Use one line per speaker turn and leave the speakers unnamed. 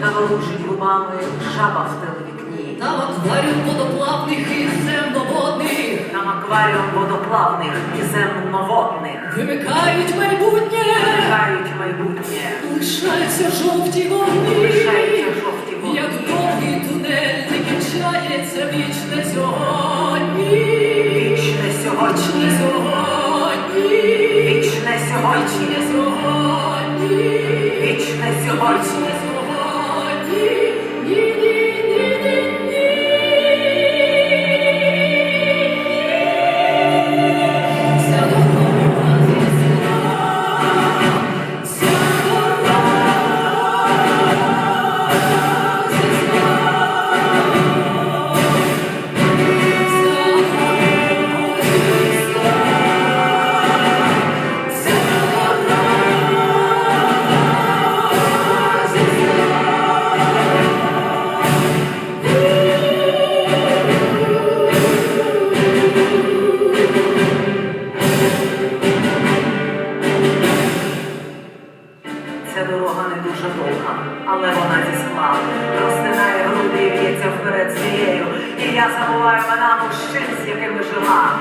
та ворушить губами жаба в телевікні.
Там акваріум водоплавних і земноводних
Там акваріум водоплавних і земноводних.
вимикають майбутнє,
Чекають майбутнє.
лишаються жовті вогні,
Лишаються жовті вогні.
як довгий тунель не кінчається вічне сьогодні.
Вічне сьогодні.
Вічне сьогодні.
Вічне
Ця дорога
не дуже довга, але вона зі скла. Розтинає груди і в'ється вперед змією. І я забуваю мене мужчин, з якими жила.